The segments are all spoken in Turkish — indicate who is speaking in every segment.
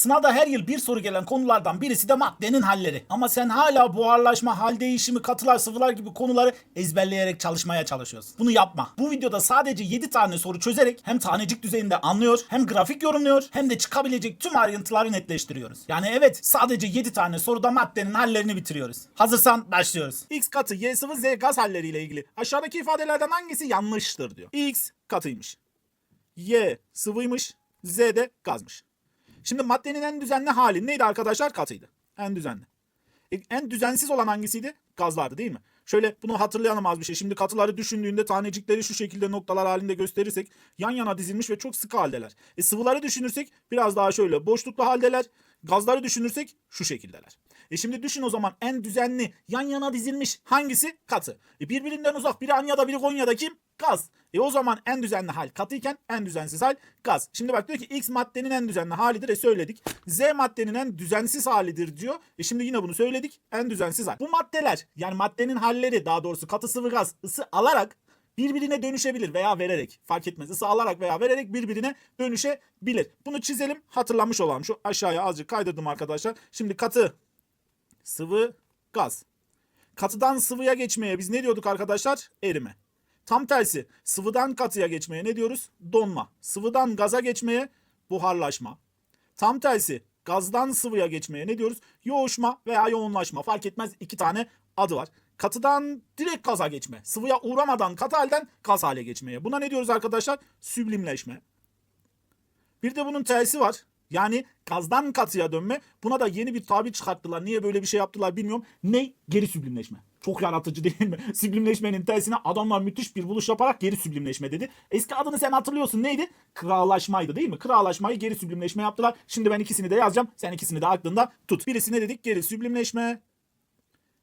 Speaker 1: Sınavda her yıl bir soru gelen konulardan birisi de maddenin halleri. Ama sen hala buharlaşma, hal değişimi, katılar, sıvılar gibi konuları ezberleyerek çalışmaya çalışıyorsun. Bunu yapma. Bu videoda sadece 7 tane soru çözerek hem tanecik düzeyinde anlıyor, hem grafik yorumluyor, hem de çıkabilecek tüm ayrıntıları netleştiriyoruz. Yani evet sadece 7 tane soruda maddenin hallerini bitiriyoruz. Hazırsan başlıyoruz. X katı, Y sıvı, Z gaz halleriyle ilgili aşağıdaki ifadelerden hangisi yanlıştır diyor. X katıymış. Y sıvıymış, Z de gazmış. Şimdi maddenin en düzenli hali neydi arkadaşlar? Katıydı. En düzenli. E, en düzensiz olan hangisiydi? Gazlardı değil mi? Şöyle bunu hatırlayalım az bir şey. Şimdi katıları düşündüğünde tanecikleri şu şekilde noktalar halinde gösterirsek yan yana dizilmiş ve çok sıkı haldeler. E, sıvıları düşünürsek biraz daha şöyle boşluklu haldeler. Gazları düşünürsek şu şekildeler. E şimdi düşün o zaman en düzenli yan yana dizilmiş hangisi? Katı. E birbirinden uzak biri Anya'da biri Konya'da kim? Gaz. E o zaman en düzenli hal katıyken en düzensiz hal gaz. Şimdi bak diyor ki X maddenin en düzenli halidir. E söyledik. Z maddenin en düzensiz halidir diyor. E şimdi yine bunu söyledik. En düzensiz hal. Bu maddeler yani maddenin halleri daha doğrusu katı sıvı gaz ısı alarak birbirine dönüşebilir veya vererek fark etmez. Isı alarak veya vererek birbirine dönüşebilir. Bunu çizelim hatırlamış olalım. Şu aşağıya azıcık kaydırdım arkadaşlar. Şimdi katı sıvı gaz. Katıdan sıvıya geçmeye biz ne diyorduk arkadaşlar? Erime. Tam tersi sıvıdan katıya geçmeye ne diyoruz? Donma. Sıvıdan gaza geçmeye buharlaşma. Tam tersi gazdan sıvıya geçmeye ne diyoruz? Yoğuşma veya yoğunlaşma. Fark etmez iki tane adı var. Katıdan direkt gaza geçme. Sıvıya uğramadan katı halden gaz hale geçmeye. Buna ne diyoruz arkadaşlar? Süblimleşme. Bir de bunun tersi var. Yani gazdan katıya dönme. Buna da yeni bir tabir çıkarttılar. Niye böyle bir şey yaptılar bilmiyorum. Ne? Geri süblimleşme. Çok yaratıcı değil mi? Süblimleşmenin tersine adamlar müthiş bir buluş yaparak geri süblimleşme dedi. Eski adını sen hatırlıyorsun neydi? Kırağlaşmaydı değil mi? Kırağlaşmayı geri süblimleşme yaptılar. Şimdi ben ikisini de yazacağım. Sen ikisini de aklında tut. Birisi ne dedik? Geri süblimleşme.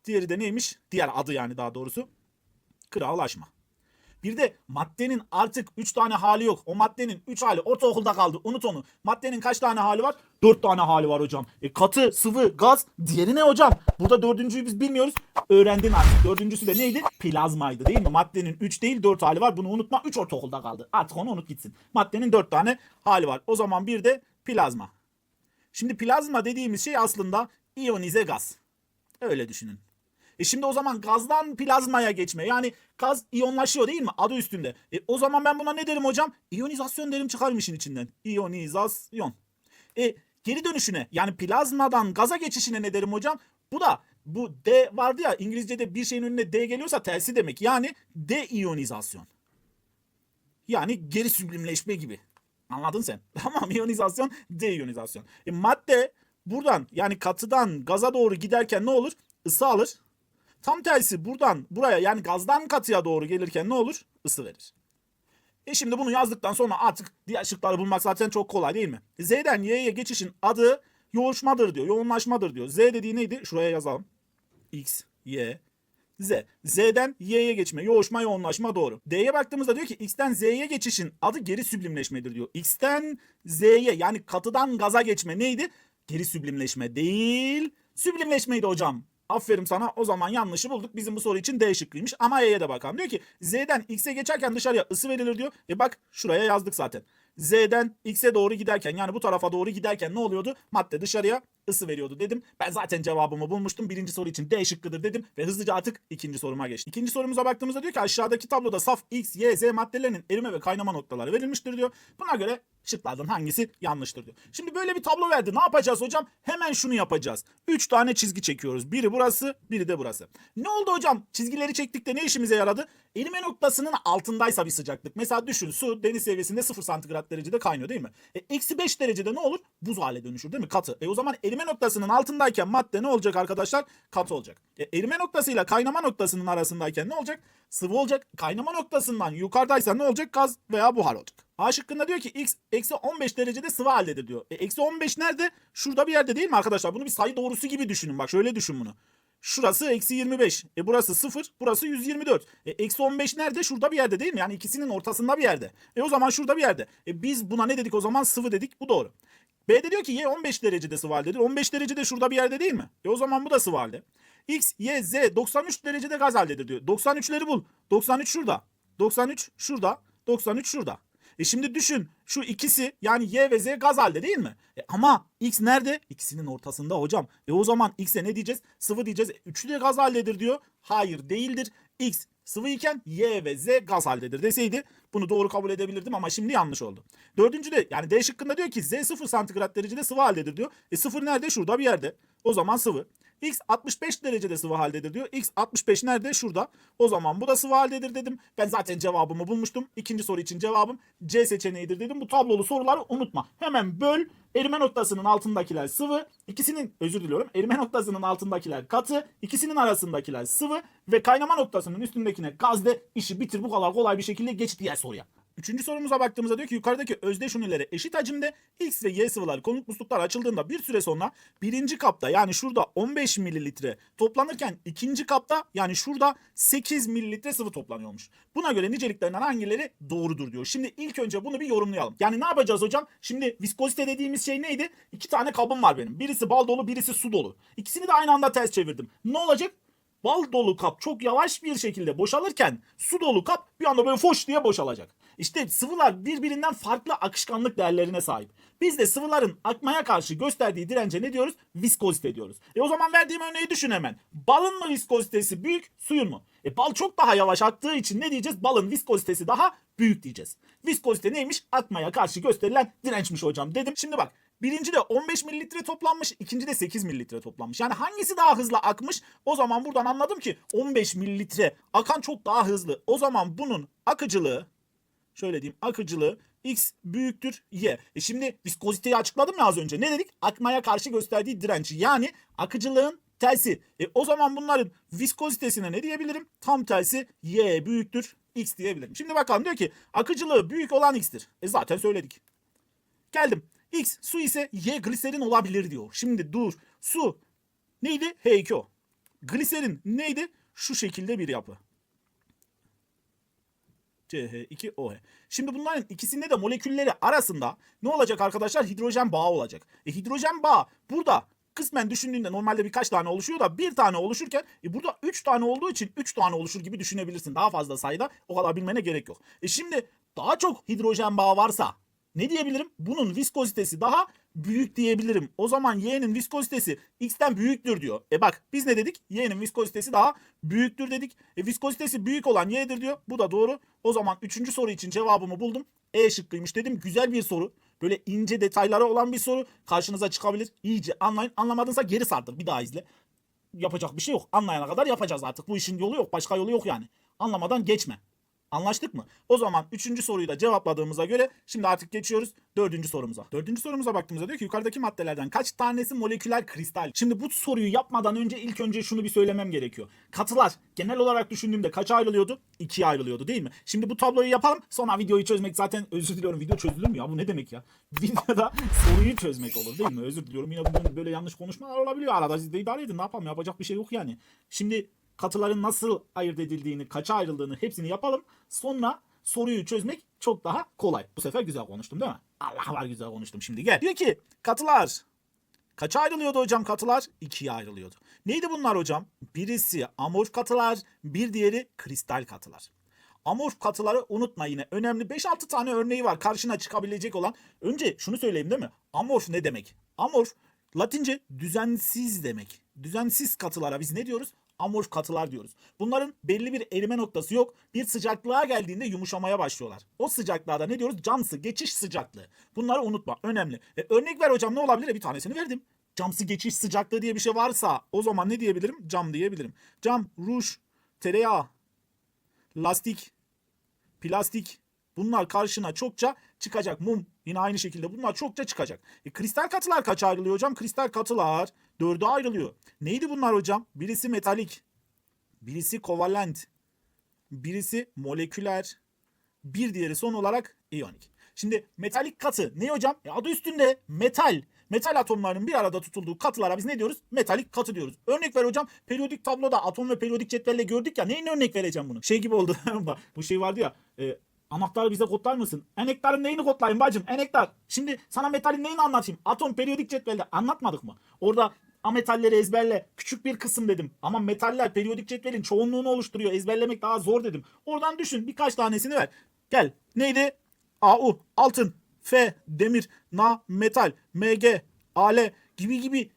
Speaker 1: Diğeri de neymiş? Diğer adı yani daha doğrusu. Kırağlaşma. Bir de maddenin artık 3 tane hali yok. O maddenin 3 hali ortaokulda kaldı. Unut onu. Maddenin kaç tane hali var? 4 tane hali var hocam. E, katı, sıvı, gaz. Diğeri ne hocam? Burada dördüncüyü biz bilmiyoruz. Öğrendin artık. Dördüncüsü de neydi? Plazmaydı değil mi? Maddenin 3 değil 4 hali var. Bunu unutma. 3 ortaokulda kaldı. Artık onu unut gitsin. Maddenin 4 tane hali var. O zaman bir de plazma. Şimdi plazma dediğimiz şey aslında iyonize gaz. Öyle düşünün. E şimdi o zaman gazdan plazmaya geçme. Yani gaz iyonlaşıyor değil mi? Adı üstünde. E o zaman ben buna ne derim hocam? İyonizasyon derim çıkarım işin içinden. İyonizasyon. E geri dönüşüne yani plazmadan gaza geçişine ne derim hocam? Bu da bu D vardı ya İngilizce'de bir şeyin önüne D geliyorsa tersi demek. Yani deiyonizasyon. Yani geri süblimleşme gibi. Anladın sen? Tamam iyonizasyon, deiyonizasyon. E madde buradan yani katıdan gaza doğru giderken ne olur? Isı alır. Tam tersi buradan buraya yani gazdan katıya doğru gelirken ne olur? Isı verir. E şimdi bunu yazdıktan sonra artık diğer şıkları bulmak zaten çok kolay değil mi? Z'den Y'ye geçişin adı yoğuşmadır diyor. Yoğunlaşmadır diyor. Z dediği neydi? Şuraya yazalım. X, Y, Z. Z'den Y'ye geçme. Yoğuşma, yoğunlaşma doğru. D'ye baktığımızda diyor ki X'ten Z'ye geçişin adı geri süblimleşmedir diyor. X'ten Z'ye yani katıdan gaza geçme neydi? Geri süblimleşme değil. Süblimleşmeydi hocam. Aferin sana o zaman yanlışı bulduk. Bizim bu soru için D şıkkıymış. Ama Y'ye de bakalım. Diyor ki Z'den X'e geçerken dışarıya ısı verilir diyor. E bak şuraya yazdık zaten. Z'den X'e doğru giderken yani bu tarafa doğru giderken ne oluyordu? Madde dışarıya ısı veriyordu dedim. Ben zaten cevabımı bulmuştum. Birinci soru için D şıkkıdır dedim ve hızlıca artık ikinci soruma geçtim. İkinci sorumuza baktığımızda diyor ki aşağıdaki tabloda saf X, Y, Z maddelerinin erime ve kaynama noktaları verilmiştir diyor. Buna göre şıklardan hangisi yanlıştır diyor. Şimdi böyle bir tablo verdi. Ne yapacağız hocam? Hemen şunu yapacağız. 3 tane çizgi çekiyoruz. Biri burası, biri de burası. Ne oldu hocam? Çizgileri çektik de ne işimize yaradı? Erime noktasının altındaysa bir sıcaklık. Mesela düşün su deniz seviyesinde 0 santigrat derecede kaynıyor değil mi? E, eksi 5 derecede ne olur? Buz hale dönüşür değil mi? Katı. E o zaman erime noktasının altındayken madde ne olacak arkadaşlar? Katı olacak. E, erime noktasıyla kaynama noktasının arasındayken ne olacak? Sıvı olacak. Kaynama noktasından yukarıdaysa ne olacak? Gaz veya buhar olacak. A şıkkında diyor ki x eksi 15 derecede sıvı haldedir diyor. E, eksi 15 nerede? Şurada bir yerde değil mi arkadaşlar? Bunu bir sayı doğrusu gibi düşünün. Bak şöyle düşün bunu. Şurası eksi 25. E burası 0. Burası 124. E eksi 15 nerede? Şurada bir yerde değil mi? Yani ikisinin ortasında bir yerde. E o zaman şurada bir yerde. E biz buna ne dedik o zaman? Sıvı dedik. Bu doğru. B de diyor ki y 15 derecede sıvı haldedir. 15 derecede şurada bir yerde değil mi? E o zaman bu da sıvı halde. X, Y, Z 93 derecede gaz haldedir diyor. 93'leri bul. 93 şurada. 93 şurada. 93 şurada. E şimdi düşün şu ikisi yani Y ve Z gaz halde değil mi? E ama X nerede? İkisinin ortasında hocam. E o zaman X'e ne diyeceğiz? Sıvı diyeceğiz. E, üçü de gaz haldedir diyor. Hayır değildir. X sıvı iken Y ve Z gaz haldedir deseydi bunu doğru kabul edebilirdim ama şimdi yanlış oldu. Dördüncü de yani D şıkkında diyor ki Z 0 santigrat derecede sıvı haldedir diyor. E sıfır nerede? Şurada bir yerde. O zaman sıvı. X 65 derecede sıvı haldedir diyor. X 65 nerede? Şurada. O zaman bu da sıvı haldedir dedim. Ben zaten cevabımı bulmuştum. İkinci soru için cevabım C seçeneğidir dedim. Bu tablolu soruları unutma. Hemen böl. Erime noktasının altındakiler sıvı. ikisinin özür diliyorum. Erime noktasının altındakiler katı. ikisinin arasındakiler sıvı. Ve kaynama noktasının üstündekine gaz de işi bitir. Bu kadar kolay bir şekilde geç diğer soruya. Üçüncü sorumuza baktığımızda diyor ki yukarıdaki özdeş ünlere eşit hacimde X ve Y sıvıları konut musluklar açıldığında bir süre sonra birinci kapta yani şurada 15 mililitre toplanırken ikinci kapta yani şurada 8 mililitre sıvı toplanıyormuş. Buna göre niceliklerinden hangileri doğrudur diyor. Şimdi ilk önce bunu bir yorumlayalım. Yani ne yapacağız hocam? Şimdi viskozite dediğimiz şey neydi? İki tane kabım var benim. Birisi bal dolu birisi su dolu. İkisini de aynı anda ters çevirdim. Ne olacak? Bal dolu kap çok yavaş bir şekilde boşalırken su dolu kap bir anda böyle foş diye boşalacak. İşte sıvılar birbirinden farklı akışkanlık değerlerine sahip. Biz de sıvıların akmaya karşı gösterdiği dirence ne diyoruz? Viskozite diyoruz. E o zaman verdiğim örneği düşün hemen. Balın mı viskozitesi büyük, suyun mu? E bal çok daha yavaş aktığı için ne diyeceğiz? Balın viskozitesi daha büyük diyeceğiz. Viskozite neymiş? Akmaya karşı gösterilen dirençmiş hocam dedim. Şimdi bak Birinci de 15 mililitre toplanmış, ikinci de 8 mililitre toplanmış. Yani hangisi daha hızlı akmış? O zaman buradan anladım ki 15 mililitre akan çok daha hızlı. O zaman bunun akıcılığı, şöyle diyeyim akıcılığı x büyüktür y. E şimdi viskoziteyi açıkladım ya az önce. Ne dedik? Akmaya karşı gösterdiği direnci. Yani akıcılığın tersi. E o zaman bunların viskozitesine ne diyebilirim? Tam tersi y büyüktür x diyebilirim. Şimdi bakalım diyor ki akıcılığı büyük olan x'tir. E zaten söyledik. Geldim. X su ise Y gliserin olabilir diyor. Şimdi dur. Su neydi? H2O. Gliserin neydi? Şu şekilde bir yapı. CH2OH. Şimdi bunların ikisinde de molekülleri arasında ne olacak arkadaşlar? Hidrojen bağı olacak. E hidrojen bağı burada kısmen düşündüğünde normalde birkaç tane oluşuyor da bir tane oluşurken e burada 3 tane olduğu için 3 tane oluşur gibi düşünebilirsin. Daha fazla sayıda o kadar bilmene gerek yok. E şimdi daha çok hidrojen bağı varsa ne diyebilirim? Bunun viskozitesi daha büyük diyebilirim. O zaman Y'nin viskozitesi X'ten büyüktür diyor. E bak biz ne dedik? Y'nin viskozitesi daha büyüktür dedik. E viskozitesi büyük olan Y'dir diyor. Bu da doğru. O zaman üçüncü soru için cevabımı buldum. E şıkkıymış dedim. Güzel bir soru. Böyle ince detayları olan bir soru karşınıza çıkabilir. İyice anlayın. Anlamadınsa geri sardır. Bir daha izle. Yapacak bir şey yok. Anlayana kadar yapacağız artık. Bu işin yolu yok. Başka yolu yok yani. Anlamadan geçme. Anlaştık mı? O zaman üçüncü soruyu da cevapladığımıza göre şimdi artık geçiyoruz dördüncü sorumuza. Dördüncü sorumuza baktığımızda diyor ki yukarıdaki maddelerden kaç tanesi moleküler kristal? Şimdi bu soruyu yapmadan önce ilk önce şunu bir söylemem gerekiyor. Katılar genel olarak düşündüğümde kaça ayrılıyordu? İkiye ayrılıyordu değil mi? Şimdi bu tabloyu yapalım sonra videoyu çözmek zaten özür diliyorum video çözülür mü ya bu ne demek ya? Videoda soruyu çözmek olur değil mi? Özür diliyorum yine bugün böyle yanlış konuşmalar olabiliyor arada siz de idare edin ne yapalım yapacak bir şey yok yani. Şimdi katıların nasıl ayırt edildiğini, kaça ayrıldığını hepsini yapalım. Sonra soruyu çözmek çok daha kolay. Bu sefer güzel konuştum değil mi? Allah var güzel konuştum şimdi gel. Diyor ki katılar kaça ayrılıyordu hocam katılar? İkiye ayrılıyordu. Neydi bunlar hocam? Birisi amorf katılar, bir diğeri kristal katılar. Amorf katıları unutma yine. Önemli 5-6 tane örneği var karşına çıkabilecek olan. Önce şunu söyleyeyim değil mi? Amorf ne demek? Amorf Latince düzensiz demek. Düzensiz katılara biz ne diyoruz? Amorf katılar diyoruz. Bunların belli bir erime noktası yok. Bir sıcaklığa geldiğinde yumuşamaya başlıyorlar. O sıcaklığa da ne diyoruz? Camsı geçiş sıcaklığı. Bunları unutma. Önemli. E, örnek ver hocam ne olabilir? E, bir tanesini verdim. Camsı geçiş sıcaklığı diye bir şey varsa o zaman ne diyebilirim? Cam diyebilirim. Cam, ruj, tereyağı, lastik, plastik bunlar karşına çokça çıkacak. Mum yine aynı şekilde bunlar çokça çıkacak. E, kristal katılar kaç ayrılıyor hocam? Kristal katılar dörde ayrılıyor. Neydi bunlar hocam? Birisi metalik, birisi kovalent, birisi moleküler, bir diğeri son olarak iyonik. Şimdi metalik katı ne hocam? E adı üstünde metal. Metal atomlarının bir arada tutulduğu katılara biz ne diyoruz? Metalik katı diyoruz. Örnek ver hocam. Periyodik tabloda atom ve periyodik cetvelle gördük ya. Neyin örnek vereceğim bunu? Şey gibi oldu. Bu şey vardı ya. E, Anahtarı bize kodlar mısın? Enektarın neyini kodlayayım bacım? Enektar. Şimdi sana metalin neyini anlatayım? Atom periyodik cetvelde anlatmadık mı? Orada ametalleri ezberle. Küçük bir kısım dedim. Ama metaller periyodik cetvelin çoğunluğunu oluşturuyor. Ezberlemek daha zor dedim. Oradan düşün birkaç tanesini ver. Gel. Neydi? AU altın, F demir, Na metal, Mg Ale gibi gibi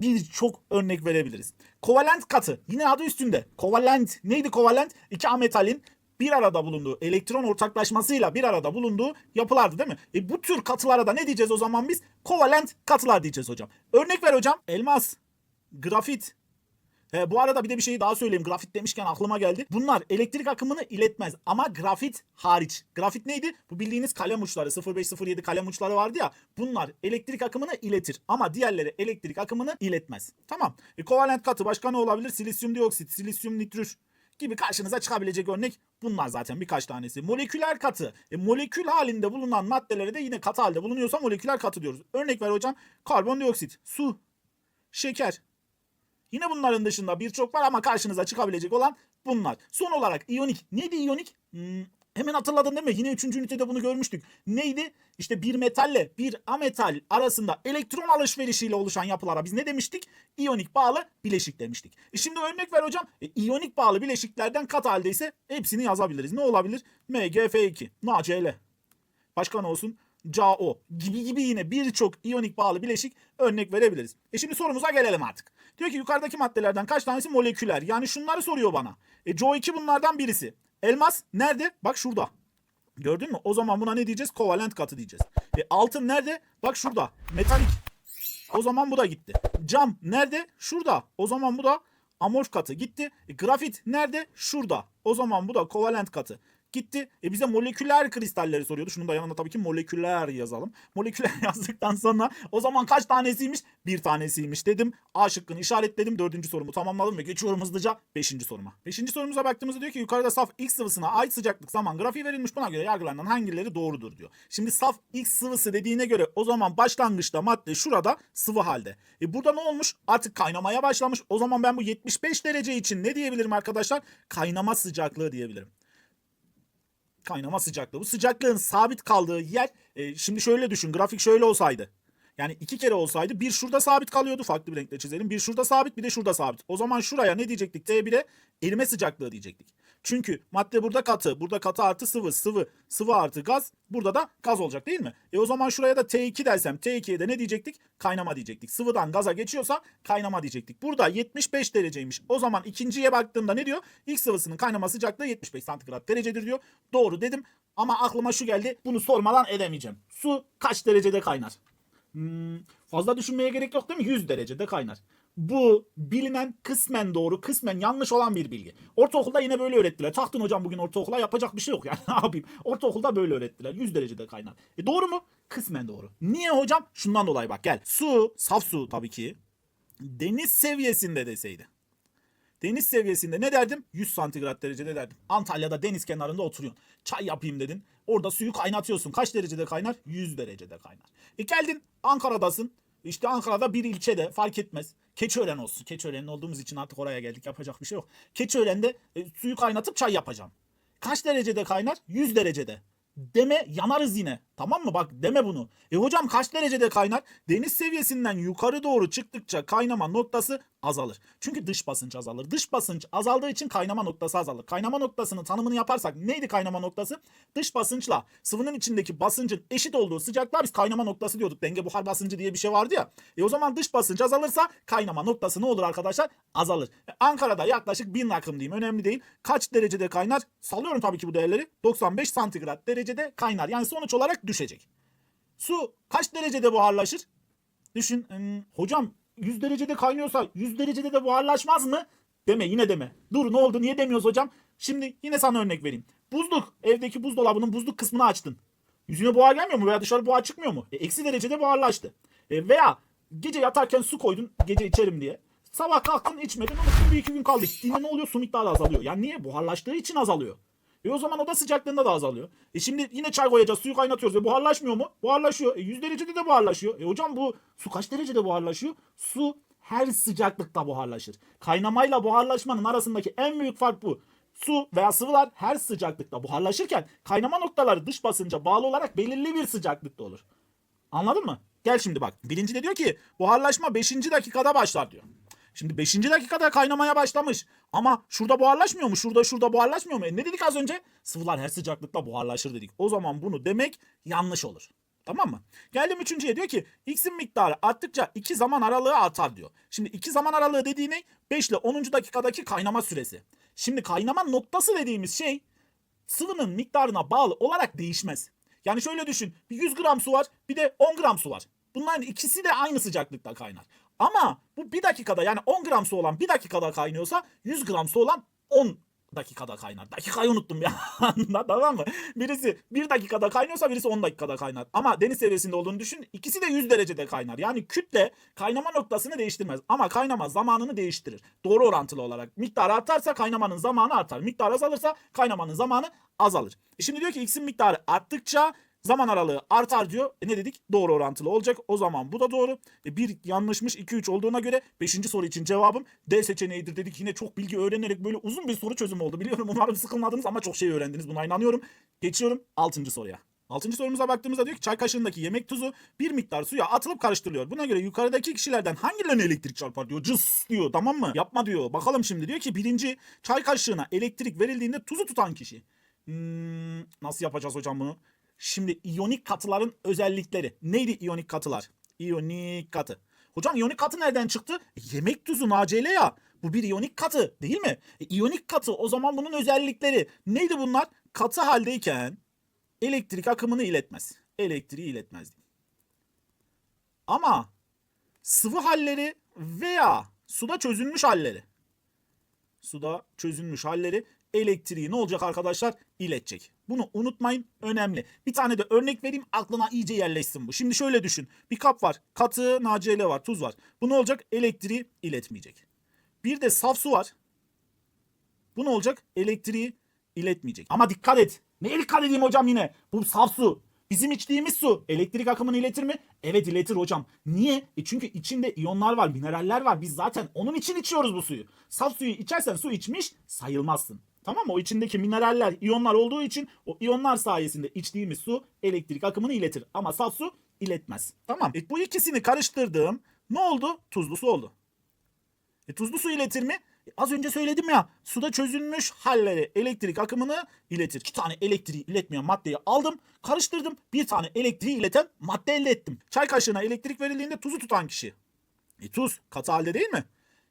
Speaker 1: birçok örnek verebiliriz. Kovalent katı yine adı üstünde. Kovalent neydi kovalent? İki A metalin bir arada bulunduğu elektron ortaklaşmasıyla bir arada bulunduğu yapılardı değil mi? E bu tür katılara da ne diyeceğiz o zaman biz? Kovalent katılar diyeceğiz hocam. Örnek ver hocam. Elmas, grafit, He, bu arada bir de bir şey daha söyleyeyim. Grafit demişken aklıma geldi. Bunlar elektrik akımını iletmez ama grafit hariç. Grafit neydi? Bu bildiğiniz kalem uçları 0507 kalem uçları vardı ya. Bunlar elektrik akımını iletir ama diğerleri elektrik akımını iletmez. Tamam. E, kovalent katı başka ne olabilir? Silisyum dioksit, silisyum nitrür gibi karşınıza çıkabilecek örnek bunlar zaten birkaç tanesi. Moleküler katı. E, molekül halinde bulunan maddelere de yine katı halde bulunuyorsa moleküler katı diyoruz. Örnek ver hocam. Karbondioksit, su, şeker, Yine bunların dışında birçok var ama karşınıza çıkabilecek olan bunlar. Son olarak iyonik. Neydi iyonik? Hmm, hemen hatırladın değil mi? Yine 3. ünitede bunu görmüştük. Neydi? İşte bir metalle bir ametal arasında elektron alışverişiyle oluşan yapılara biz ne demiştik? İyonik bağlı bileşik demiştik. E şimdi örnek ver hocam. E, iyonik bağlı bileşiklerden kat haldeyse hepsini yazabiliriz. Ne olabilir? MgF2, NaCl. Başka ne olsun? CaO gibi gibi yine birçok iyonik bağlı bileşik örnek verebiliriz. E şimdi sorumuza gelelim artık. Diyor ki yukarıdaki maddelerden kaç tanesi moleküler? Yani şunları soruyor bana. E CO2 bunlardan birisi. Elmas nerede? Bak şurada. Gördün mü? O zaman buna ne diyeceğiz? Kovalent katı diyeceğiz. E altın nerede? Bak şurada. Metalik. O zaman bu da gitti. Cam nerede? Şurada. O zaman bu da amorf katı gitti. E, grafit nerede? Şurada. O zaman bu da kovalent katı gitti. E bize moleküler kristalleri soruyordu. Şunun da yanına tabii ki moleküler yazalım. Moleküler yazdıktan sonra o zaman kaç tanesiymiş? Bir tanesiymiş dedim. A şıkkını işaretledim. Dördüncü sorumu tamamladım ve geçiyorum hızlıca beşinci soruma. Beşinci sorumuza baktığımızda diyor ki yukarıda saf X sıvısına ait sıcaklık zaman grafiği verilmiş. Buna göre yargılanan hangileri doğrudur diyor. Şimdi saf X sıvısı dediğine göre o zaman başlangıçta madde şurada sıvı halde. E burada ne olmuş? Artık kaynamaya başlamış. O zaman ben bu 75 derece için ne diyebilirim arkadaşlar? Kaynama sıcaklığı diyebilirim kaynama sıcaklığı. Bu sıcaklığın sabit kaldığı yer e, şimdi şöyle düşün grafik şöyle olsaydı. Yani iki kere olsaydı bir şurada sabit kalıyordu farklı bir renkle çizelim. Bir şurada sabit bir de şurada sabit. O zaman şuraya ne diyecektik? T1'e erime sıcaklığı diyecektik. Çünkü madde burada katı. Burada katı artı sıvı. Sıvı. Sıvı artı gaz. Burada da gaz olacak değil mi? E o zaman şuraya da T2 dersem T2'ye de ne diyecektik? Kaynama diyecektik. Sıvıdan gaza geçiyorsa kaynama diyecektik. Burada 75 dereceymiş. O zaman ikinciye baktığımda ne diyor? X sıvısının kaynama sıcaklığı 75 santigrat derecedir diyor. Doğru dedim. Ama aklıma şu geldi. Bunu sormadan edemeyeceğim. Su kaç derecede kaynar? Hmm, fazla düşünmeye gerek yok değil mi? 100 derecede kaynar. Bu bilinen kısmen doğru, kısmen yanlış olan bir bilgi. Ortaokulda yine böyle öğrettiler. Taktın hocam bugün ortaokula yapacak bir şey yok yani. ne yapayım? Ortaokulda böyle öğrettiler. 100 derecede kaynar. E doğru mu? Kısmen doğru. Niye hocam? Şundan dolayı bak gel. Su, saf su tabii ki. Deniz seviyesinde deseydi. Deniz seviyesinde ne derdim? 100 santigrat derecede derdim. Antalya'da deniz kenarında oturuyorsun. Çay yapayım dedin. Orada suyu kaynatıyorsun. Kaç derecede kaynar? 100 derecede kaynar. E geldin Ankara'dasın. İşte Ankara'da bir ilçede fark etmez. Keçiören olsun. Keçiören'in olduğumuz için artık oraya geldik. Yapacak bir şey yok. Keçiören'de e, suyu kaynatıp çay yapacağım. Kaç derecede kaynar? 100 derecede. Deme yanarız yine. Tamam mı? Bak deme bunu. E hocam kaç derecede kaynar? Deniz seviyesinden yukarı doğru çıktıkça kaynama noktası azalır. Çünkü dış basınç azalır. Dış basınç azaldığı için kaynama noktası azalır. Kaynama noktasının tanımını yaparsak neydi kaynama noktası? Dış basınçla sıvının içindeki basıncın eşit olduğu sıcaklığa biz kaynama noktası diyorduk. Denge buhar basıncı diye bir şey vardı ya. E o zaman dış basınç azalırsa kaynama noktası ne olur arkadaşlar? Azalır. E Ankara'da yaklaşık 1000 rakım diyeyim. Önemli değil. Kaç derecede kaynar? Sallıyorum tabii ki bu değerleri. 95 santigrat derecede kaynar. Yani sonuç olarak düşecek. Su kaç derecede buharlaşır? Düşün. hmm, hocam 100 derecede kaynıyorsa 100 derecede de buharlaşmaz mı? Deme yine deme. Dur ne oldu niye demiyoruz hocam? Şimdi yine sana örnek vereyim. Buzluk. Evdeki buzdolabının buzluk kısmını açtın. Yüzüne buhar gelmiyor mu veya dışarı buhar çıkmıyor mu? E, eksi derecede buharlaştı. E, veya gece yatarken su koydun gece içerim diye. Sabah kalktın içmedin unuttun bir iki gün kaldı. İçtiğinde ne oluyor? Su miktarı azalıyor. Yani niye? Buharlaştığı için azalıyor. E o zaman oda sıcaklığında da azalıyor. E şimdi yine çay koyacağız, suyu kaynatıyoruz ve buharlaşmıyor mu? Buharlaşıyor. E 100 derecede de buharlaşıyor. E hocam bu su kaç derecede buharlaşıyor? Su her sıcaklıkta buharlaşır. Kaynamayla buharlaşmanın arasındaki en büyük fark bu. Su veya sıvılar her sıcaklıkta buharlaşırken kaynama noktaları dış basınca bağlı olarak belirli bir sıcaklıkta olur. Anladın mı? Gel şimdi bak. Birinci de diyor ki buharlaşma 5. dakikada başlar diyor. Şimdi 5. dakikada kaynamaya başlamış. Ama şurada buharlaşmıyor mu? Şurada şurada buharlaşmıyor mu? E ne dedik az önce? Sıvılar her sıcaklıkta buharlaşır dedik. O zaman bunu demek yanlış olur. Tamam mı? Geldim üçüncüye diyor ki x'in miktarı arttıkça 2 zaman aralığı artar diyor. Şimdi 2 zaman aralığı dediği ne? 5 ile 10. dakikadaki kaynama süresi. Şimdi kaynama noktası dediğimiz şey sıvının miktarına bağlı olarak değişmez. Yani şöyle düşün. Bir 100 gram su var bir de 10 gram su var. Bunların ikisi de aynı sıcaklıkta kaynar. Ama bu bir dakikada yani 10 gram su olan bir dakikada kaynıyorsa 100 gram su olan 10 dakikada kaynar. Dakikayı unuttum ya. tamam mı? Birisi 1 dakikada kaynıyorsa birisi 10 dakikada kaynar. Ama deniz seviyesinde olduğunu düşün. İkisi de 100 derecede kaynar. Yani kütle kaynama noktasını değiştirmez. Ama kaynama zamanını değiştirir. Doğru orantılı olarak. Miktar artarsa kaynamanın zamanı artar. Miktar azalırsa kaynamanın zamanı azalır. E şimdi diyor ki x'in miktarı arttıkça zaman aralığı artar diyor. E ne dedik? Doğru orantılı olacak. O zaman bu da doğru. E bir yanlışmış 2-3 olduğuna göre 5. soru için cevabım D seçeneğidir dedik. Yine çok bilgi öğrenerek böyle uzun bir soru çözümü oldu. Biliyorum umarım sıkılmadınız ama çok şey öğrendiniz. Buna inanıyorum. Geçiyorum 6. soruya. 6. sorumuza baktığımızda diyor ki çay kaşığındaki yemek tuzu bir miktar suya atılıp karıştırılıyor. Buna göre yukarıdaki kişilerden hangilerine elektrik çarpar diyor. Cıs diyor tamam mı? Yapma diyor. Bakalım şimdi diyor ki birinci çay kaşığına elektrik verildiğinde tuzu tutan kişi. Hmm, nasıl yapacağız hocam bunu? Şimdi iyonik katıların özellikleri. Neydi iyonik katılar? İyonik katı. Hocam iyonik katı nereden çıktı? E, yemek tuzu NaCl ya. Bu bir iyonik katı değil mi? E, iyonik katı o zaman bunun özellikleri. Neydi bunlar? Katı haldeyken elektrik akımını iletmez. Elektriği iletmez. Ama sıvı halleri veya suda çözülmüş halleri. Suda çözülmüş halleri elektriği ne olacak arkadaşlar? İletecek. Bunu unutmayın önemli. Bir tane de örnek vereyim aklına iyice yerleşsin bu. Şimdi şöyle düşün. Bir kap var. Katı NaCl var. Tuz var. Bu ne olacak? Elektriği iletmeyecek. Bir de saf su var. Bu ne olacak? Elektriği iletmeyecek. Ama dikkat et. Neye dikkat edeyim hocam yine? Bu saf su. Bizim içtiğimiz su elektrik akımını iletir mi? Evet iletir hocam. Niye? E çünkü içinde iyonlar var, mineraller var. Biz zaten onun için içiyoruz bu suyu. Saf suyu içersen su içmiş sayılmazsın. Tamam mı? O içindeki mineraller, iyonlar olduğu için o iyonlar sayesinde içtiğimiz su elektrik akımını iletir. Ama saf su iletmez. Tamam. E bu ikisini karıştırdığım ne oldu? Tuzlu su oldu. E tuzlu su iletir mi? E, az önce söyledim ya suda çözülmüş halleri elektrik akımını iletir. İki tane elektriği iletmeyen maddeyi aldım, karıştırdım. Bir tane elektriği ileten madde elde ettim. Çay kaşığına elektrik verildiğinde tuzu tutan kişi. E tuz katı halde değil mi?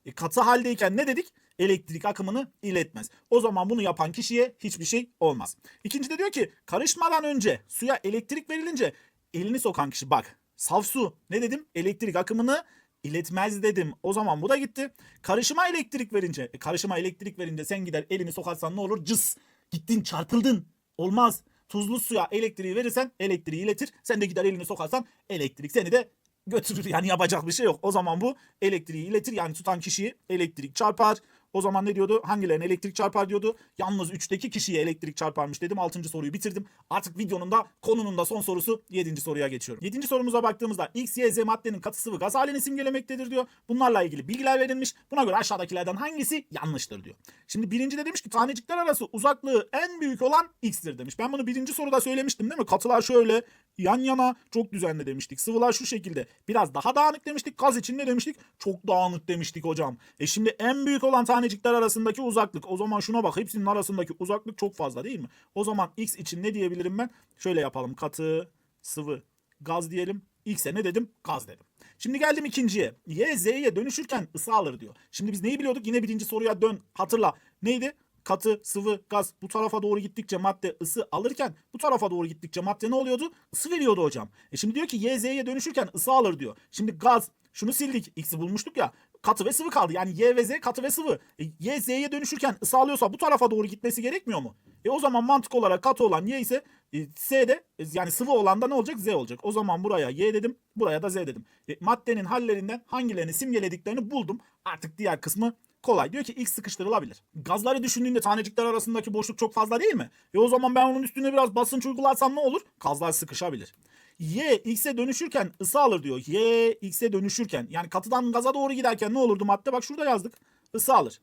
Speaker 1: E katı haldeyken ne dedik? Elektrik akımını iletmez. O zaman bunu yapan kişiye hiçbir şey olmaz. İkinci de diyor ki karışmadan önce suya elektrik verilince elini sokan kişi bak saf su ne dedim? Elektrik akımını iletmez dedim. O zaman bu da gitti. Karışıma elektrik verince, e, karışıma elektrik verince sen gider elini sokarsan ne olur? Cıs. Gittin çarpıldın. Olmaz. Tuzlu suya elektriği verirsen elektriği iletir. Sen de gider elini sokarsan elektrik seni de götürür. Yani yapacak bir şey yok. O zaman bu elektriği iletir. Yani tutan kişiyi elektrik çarpar. O zaman ne diyordu? Hangilerine elektrik çarpar diyordu. Yalnız 3'teki kişiye elektrik çarparmış dedim. 6. soruyu bitirdim. Artık videonun da konunun da son sorusu 7. soruya geçiyorum. 7. sorumuza baktığımızda X, Y, Z maddenin katı sıvı gaz halini simgelemektedir diyor. Bunlarla ilgili bilgiler verilmiş. Buna göre aşağıdakilerden hangisi yanlıştır diyor. Şimdi birinci de demiş ki tanecikler arası uzaklığı en büyük olan X'tir demiş. Ben bunu birinci soruda söylemiştim değil mi? Katılar şöyle yan yana çok düzenli demiştik. Sıvılar şu şekilde biraz daha dağınık demiştik. Gaz için ne demiştik? Çok dağınık demiştik hocam. E şimdi en büyük olan tanecikler arasındaki uzaklık. O zaman şuna bak hepsinin arasındaki uzaklık çok fazla değil mi? O zaman X için ne diyebilirim ben? Şöyle yapalım. Katı, sıvı, gaz diyelim. X'e ne dedim? Gaz dedim. Şimdi geldim ikinciye. Y, Z'ye dönüşürken ısı alır diyor. Şimdi biz neyi biliyorduk? Yine birinci soruya dön. Hatırla. Neydi? katı, sıvı, gaz bu tarafa doğru gittikçe madde ısı alırken bu tarafa doğru gittikçe madde ne oluyordu? Isı veriyordu hocam. E şimdi diyor ki Y, Z'ye dönüşürken ısı alır diyor. Şimdi gaz şunu sildik. X'i bulmuştuk ya. Katı ve sıvı kaldı. Yani Y ve Z katı ve sıvı. E, y Z'ye dönüşürken ısı bu tarafa doğru gitmesi gerekmiyor mu? E o zaman mantık olarak katı olan Y ise e, S de e, yani sıvı olan da ne olacak? Z olacak. O zaman buraya Y dedim. Buraya da Z dedim. E, maddenin hallerinden hangilerini simgelediklerini buldum. Artık diğer kısmı kolay. Diyor ki X sıkıştırılabilir. Gazları düşündüğünde tanecikler arasındaki boşluk çok fazla değil mi? E o zaman ben onun üstüne biraz basınç uygularsam ne olur? Gazlar sıkışabilir. Y X'e dönüşürken ısı alır diyor. Y X'e dönüşürken yani katıdan gaza doğru giderken ne olurdu madde? Bak şurada yazdık. Isı alır.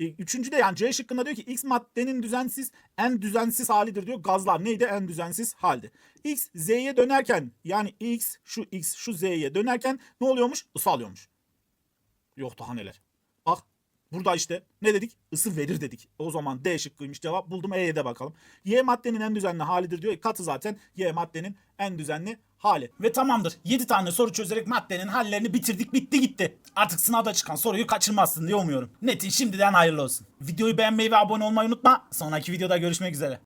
Speaker 1: E, üçüncü de yani C şıkkında diyor ki X maddenin düzensiz en düzensiz halidir diyor. Gazlar neydi? En düzensiz halde. X Z'ye dönerken yani X şu X şu Z'ye dönerken ne oluyormuş? Isı alıyormuş. Yok daha neler. Bak Burada işte ne dedik? Isı verir dedik. O zaman D şıkkıymış cevap. Buldum E'ye de bakalım. Y maddenin en düzenli halidir diyor. Katı zaten Y maddenin en düzenli hali. Ve tamamdır. 7 tane soru çözerek maddenin hallerini bitirdik. Bitti gitti. Artık sınavda çıkan soruyu kaçırmazsın diye umuyorum. Netin şimdiden hayırlı olsun. Videoyu beğenmeyi ve abone olmayı unutma. Sonraki videoda görüşmek üzere.